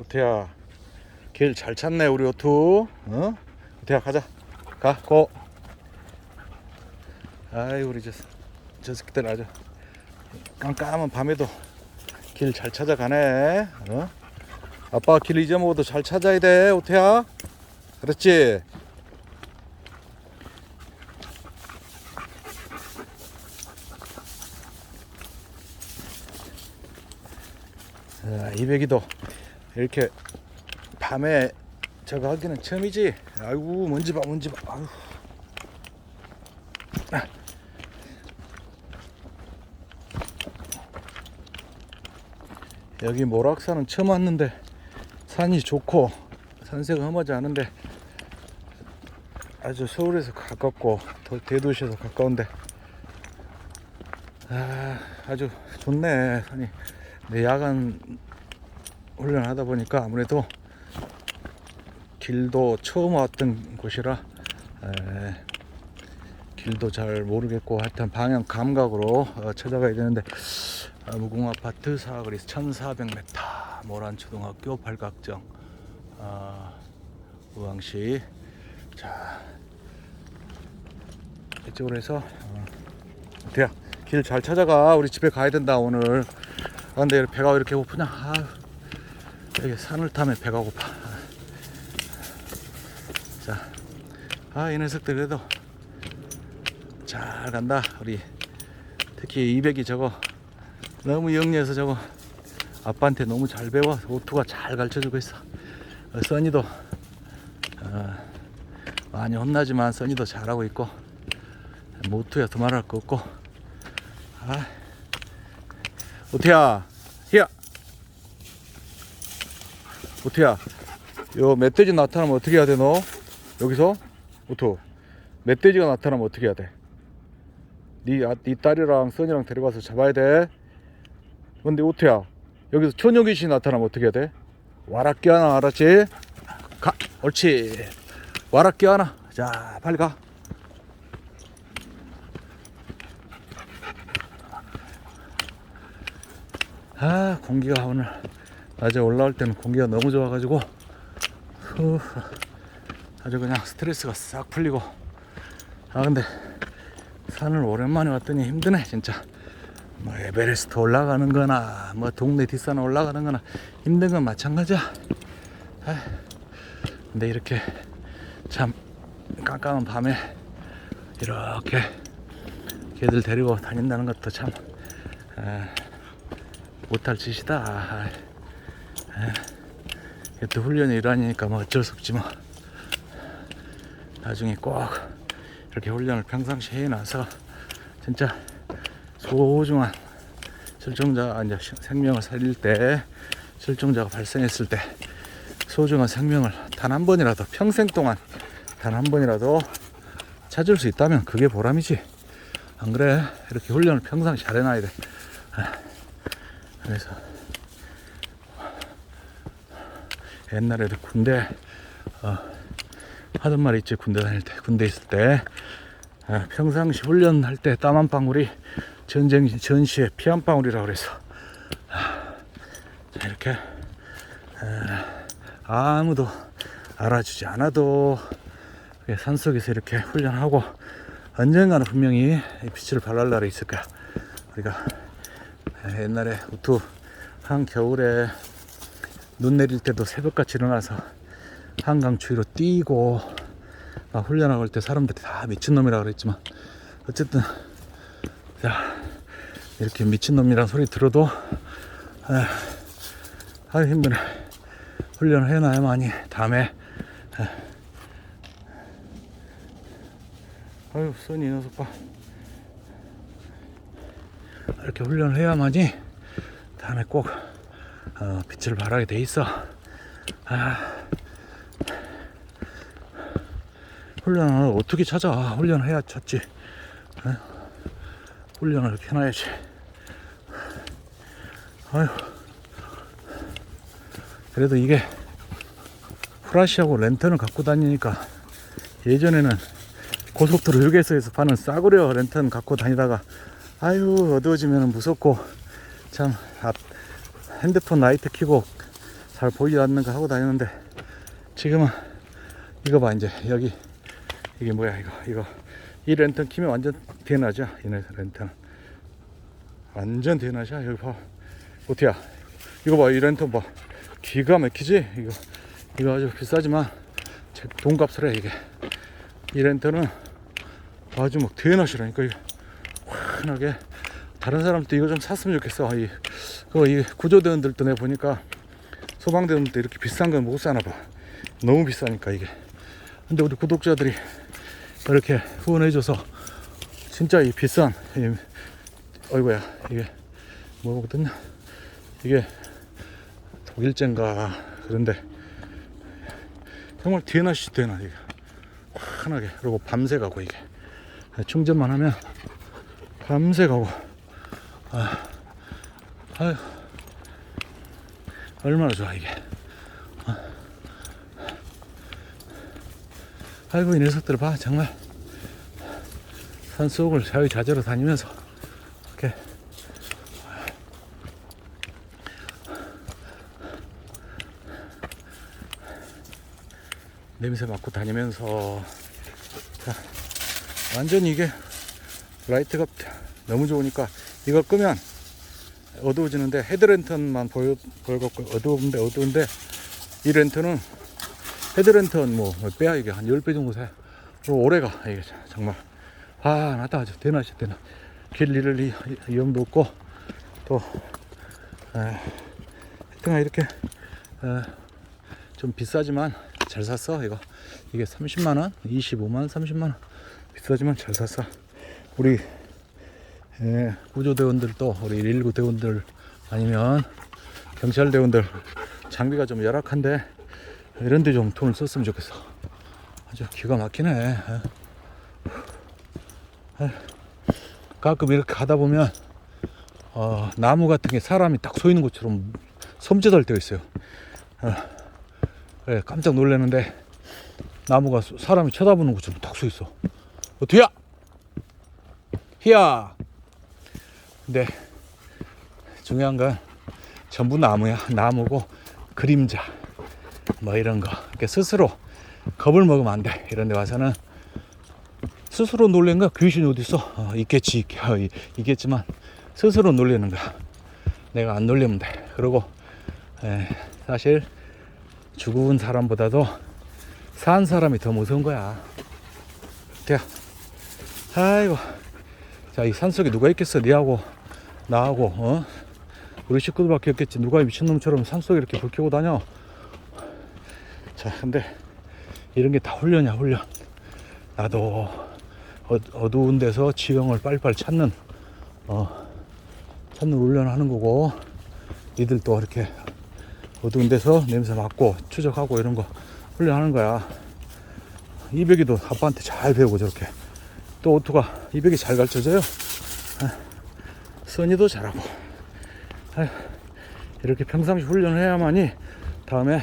오태야 길 잘 찾네 우리 오투 어? 오태야 가자. 가고. 아이 우리 저, 저 새끼들 아주 깜깜한 밤에도 길 잘 찾아가네. 어? 아빠가 길 잊어먹어도 잘 찾아야 돼 오태야. 그렇지? 자, 이백이도 이렇게 밤에 저거 하기는 처음이지. 아이고 먼지 봐 먼지 봐. 아유. 아. 여기 모락산은 처음 왔는데 산이 좋고 산세가 험하지 않은데 아주 서울에서 가깝고 더 대도시에서 가까운데 아, 아주 좋네 산이 내 야간 훈련하다 보니까 아무래도 길도 처음 왔던 곳이라 에, 길도 잘 모르겠고 하여튼 방향 감각으로 어, 찾아가야 되는데 어, 무궁 아파트 사거리 1400m 모란 초등학교 발각정. 아, 우왕시. 자 이쪽으로 해서 어, 대야 길잘 찾아가. 우리 집에 가야 된다 오늘. 아, 근데 배가 왜 이렇게 고프냐? 아, 여기 산을 타면 배가 고파. 자 아 이 녀석들 그래도 잘 간다. 우리 특히 200이 저거 너무 영리해서 저거 아빠한테 너무 잘 배워. 오투가 잘 가르쳐 주고 있어. 어, 써니도 어, 많이 혼나지만 써니도 잘하고 있고 모투야 두말할 거 없고. 아 오태야 오태야 요 멧돼지 나타나면 어떻게 해야 돼 너? 여기서 오토 멧돼지가 나타나면 어떻게 해야 돼? 네, 아, 네 딸이랑 써니랑 데려가서 잡아야 돼 근데 오태야 여기서 초녀귀신 나타나면 어떻게 해야 돼? 와락기 하나 알았지? 가 옳지 와락기 하나 자 빨리 가 아 공기가 오늘 낮에 올라올 때는 공기가 너무 좋아가지고 후, 아주 그냥 스트레스가 싹 풀리고. 아 근데 산을 오랜만에 왔더니 힘드네 진짜. 뭐 에베레스트 올라가는 거나 뭐 동네 뒷산 올라가는 거나 힘든 건 마찬가지야. 아, 근데 이렇게 참 깜깜한 밤에 이렇게 걔들 데리고 다닌다는 것도 참 아, 못할 짓이다. 아, 아, 또 훈련이 일환이니까 뭐 어쩔 수 없지 뭐. 나중에 꼭 이렇게 훈련을 평상시에 해놔서 진짜 소중한 실종자 이제 생명을 살릴 때 실종자가 발생했을 때 소중한 생명을 단 한 번이라도 평생 동안 단 한 번이라도 찾을 수 있다면 그게 보람이지. 안 그래? 이렇게 훈련을 평상 잘 해놔야 돼. 그래서 옛날에도 군대 어, 하던 말 있지. 군대 다닐 때 군대 있을 때. 어, 평상시 훈련할 때 땀 한 방울이 전쟁 전시에 피 한 방울이라고 그래서. 아, 자, 이렇게 어, 아무도 알아주지 않아도 산 속에서 이렇게 훈련하고 언젠가는 분명히 이 빛을 발할 날이 있을 거야 우리가 옛날에 우투 한 겨울에 눈 내릴 때도 새벽같이 일어나서 한강 추위로 뛰고 막 훈련하고 할때 사람들이 다 미친놈이라 그랬지만 어쨌든 자 이렇게 미친놈이란 소리 들어도 아, 힘드네 훈련을 해놔야만이. 다음에 아, 아유 써니 이 녀석 봐. 이렇게 훈련을 해야만이 다음에 꼭 어, 빛을 발하게 돼 있어. 아, 훈련을 어떻게 찾아? 훈련을 해야 찾지. 어? 훈련을 이렇게 해놔야지. 아유. 그래도 이게 후라시하고 랜턴을 갖고 다니니까 예전에는 고속도로 휴게소에서 파는 싸구려 랜턴 갖고 다니다가 아유 어두워지면 무섭고 참 앞, 핸드폰 라이트 켜고 잘 보이지 않는 거 하고 다니는데 지금은 이거 봐 이제 여기. 이게 뭐야 이거. 이거. 이 랜턴 키면 완전 대낮이야 이 랜턴. 완전 대낮이야 여기 봐. 어때야? 이거 봐 이 랜턴 봐. 기가 막히지? 이거. 이거 아주 비싸지만 제 돈값을 해 이게. 이 랜턴은 아주 막 대낮이라니까 이게 환하게 다른 사람도 이거 좀 샀으면 좋겠어. 이, 그거 이 구조대원들도 내가 보니까 소방대원들도 이렇게 비싼 건 못 사나 봐. 너무 비싸니까 이게. 근데 우리 구독자들이 이렇게 후원해줘서 진짜 이 비싼 이, 어이구야 이게 뭐거든 이게 독일제인가 그런데 정말 대낮이 대낮 이게. 환하게. 그리고 밤새 가고 이게. 충전만 하면 밤새 가고 아, 아유 얼마나 좋아 이게. 아. 아이고 이 녀석들 봐 정말. 산속을 자유자재로 다니면서. 이렇게. 냄새 맡고 다니면서. 자, 완전히 이게 라이트가 너무 좋으니까 이걸 끄면 어두워지는데 헤드랜턴만 보여 보여갖고 어두운데 어두운데 이 랜턴은 헤드랜턴 뭐 빼야? 이게 한 10배 정도 돼. 오래가 이게 정말. 아 나다 아주. 대낮이 대낮 길 잃을 이- 위험도 없고 또 에, 하여튼 이렇게 에, 좀 비싸지만 잘 샀어 이거. 이게 30만원? 25만원? 30만원? 비싸지만 잘 샀어. 우리 예, 구조대원들도 우리 119 대원들 아니면 경찰 대원들 장비가 좀 열악한데 이런 데 좀 돈을 썼으면 좋겠어. 아주 기가 막히네. 예. 예. 가끔 이렇게 가다 보면 어, 나무 같은 게 사람이 딱 서 있는 것처럼 섬찟할 때가 있어요. 어, 예, 깜짝 놀랐는데 나무가 소- 사람이 쳐다보는 것처럼 딱 서 있어. 어떻게야 희야 근데 중요한 건 전부 나무야 나무고 그림자 뭐 이런 거. 이렇게 스스로 겁을 먹으면 안 돼. 이런 데 와서는 스스로 놀란 거야 귀신이 어디 있어 어, 있겠지. 있- 어, 이- 있겠지만 스스로 놀리는 거야 내가 안 놀리면 돼. 그리고 에, 사실 죽은 사람보다도 산 사람이 더 무서운 거야. 자 아이고. 자 이 산속에 누가 있겠어? 니하고 나하고 어? 우리 식구들밖에 없겠지. 누가 이 미친놈처럼 산속에 이렇게 불 켜고 다녀? 자 근데 이런 게 다 훈련이야 훈련. 나도 어, 어두운 데서 지형을 빨리빨리 찾는 어 찾는 훈련을 하는 거고 니들도 이렇게 어두운 데서 냄새 맡고 추적하고 이런 거 훈련하는 거야. 이백이도 아빠한테 잘 배우고 저렇게. 또 오투가 이백이 잘 가르쳐줘요? 아, 써니도 잘하고 이렇게 평상시 훈련을 해야만이 다음에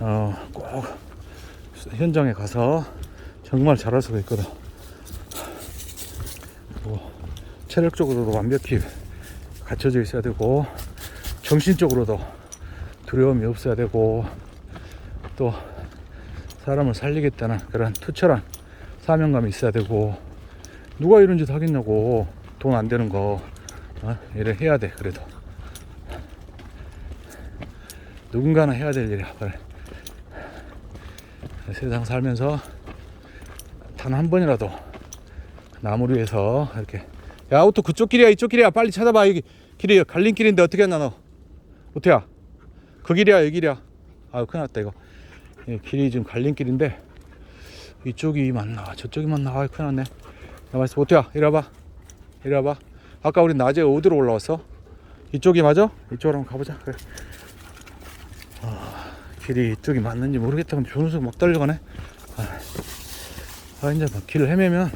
어, 꼭 현장에 가서 정말 잘할 수가 있거든. 그리고 체력적으로도 완벽히 갖춰져 있어야 되고 정신적으로도 두려움이 없어야 되고 또 사람을 살리겠다는 그런 투철한 사명감이 있어야 되고 누가 이런 짓 하겠냐고 돈 안 되는 거 어? 일을 해야 돼 그래도. 누군가는 해야 될 일이야 그래. 세상 살면서 단 한 번이라도 나무를 위해서 이렇게. 야 오토 그쪽 길이야 이쪽 길이야. 빨리 찾아봐. 여기 길이 갈림길인데 어떻게 했나 너? 오토야. 그 길이야 이 길이야. 아유 큰일 났다 이거. 이 길이 지금 갈림길인데 이쪽이 맞나 저쪽이 맞나 아유 큰일 났네. 야 말씀 오토야 이리 와봐. 이리 와봐 아까 우리 낮에 어디로 올라왔어. 이쪽이 맞아? 이쪽으로 한번 가보자. 그래. 아, 길이 이쪽이 맞는지 모르겠다 근데 변호사 막 달려가네. 아, 아 이제 막 길을 헤매면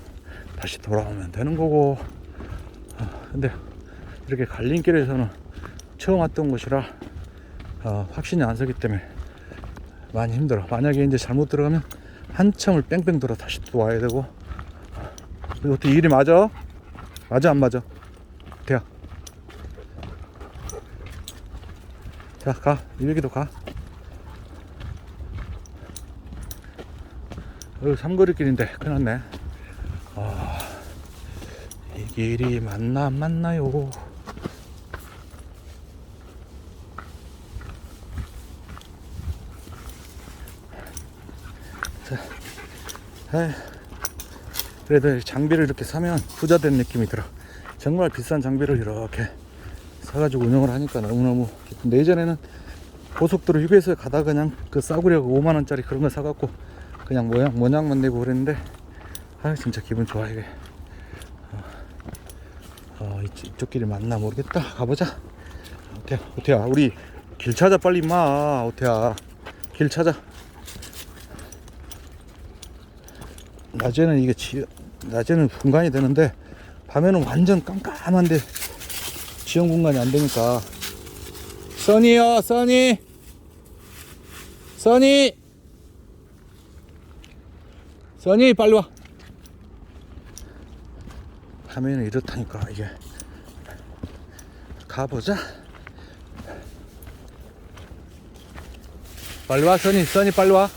다시 돌아오면 되는 거고. 아, 근데 이렇게 갈림길에서는 처음 왔던 곳이라 어, 확신이 안 서기 때문에 많이 힘들어. 만약에 이제 잘못 들어가면 한참을 뺑뺑 돌아 다시 또 와야 되고. 그리고 어떻게 일이 맞아? 맞아 안 맞아? 대야 자, 가. 일기도 가. 어, 삼거리 길인데 큰일 났네. 아, 이 길이 맞나 안 맞나요? 자, 에이, 그래도 장비를 이렇게 사면 부자 된 느낌이 들어. 정말 비싼 장비를 이렇게 사가지고 운영을 하니까 너무너무 기쁜데 예전에는 고속도로 휴게소에 가다 그냥 그 싸구려고 5만원짜리 그런 거 사갖고 그냥 모양, 모양만 내고 그랬는데 아 진짜 기분 좋아 이게. 어, 어, 이쪽, 길이 맞나 모르겠다. 가보자. 오태야 오태야 우리 길 찾아 빨리 임마. 오태야 길 찾아. 낮에는 이게 지, 낮에는 공간이 되는데 밤에는 완전 깜깜한데 지형 공간이 안 되니까. 써니요 써니. 써니. 써니 빨리 와. 밤에는 이렇다니까 이게. 가보자. 빨리 와 써니 써니 빨리 와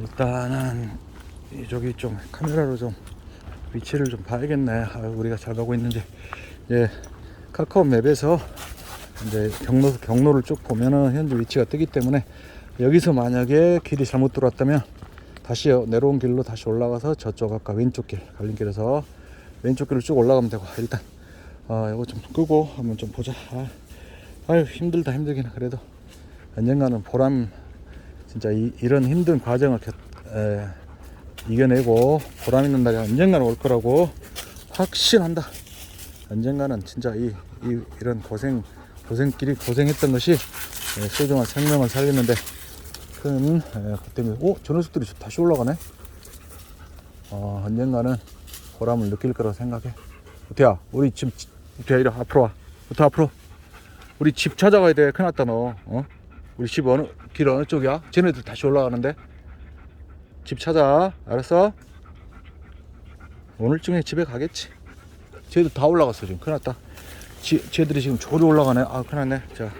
일단은 이쪽이 좀 카메라로 좀 위치를 좀 봐야겠네. 아, 우리가 잘 가고 있는지. 예, 카카오 맵에서 이제 경로 경로를 쭉 보면은 현재 위치가 뜨기 때문에 여기서 만약에 길이 잘못 들어왔다면 다시 내려온 길로 다시 올라가서 저쪽 아까 왼쪽 길 갈림길에서 왼쪽 길로 쭉 올라가면 되고 일단 어 이거 좀 끄고 한번 좀 보자. 아, 아유 힘들다 힘들긴 해. 그래도 언젠가는 보람 진짜 이, 이런 힘든 과정을 겨, 에, 이겨내고 보람 있는 날이 언젠가는 올 거라고 확신한다. 언젠가는 진짜 이, 이 이런 고생 고생길이 고생했던 것이 에, 소중한 생명을 살리는데 큰 에, 그 때문에 오 저 녀석들이 다시 올라가네. 어, 언젠가는 보람을 느낄 거라고 생각해. 우태야, 우리 지금 우태야 이리 와, 앞으로 와. 우태 앞으로. 우리 집 찾아가야 돼. 큰일 났다 너. 어? 우리 집 어느 길 어느 쪽이야? 쟤네들 다시 올라가는데. 집 찾아. 알았어? 오늘쯤에 집에 가겠지. 쟤들 다 올라갔어 지금. 큰일 났다. 지, 쟤들이 지금 저리 올라가네. 아 큰일 났네. 자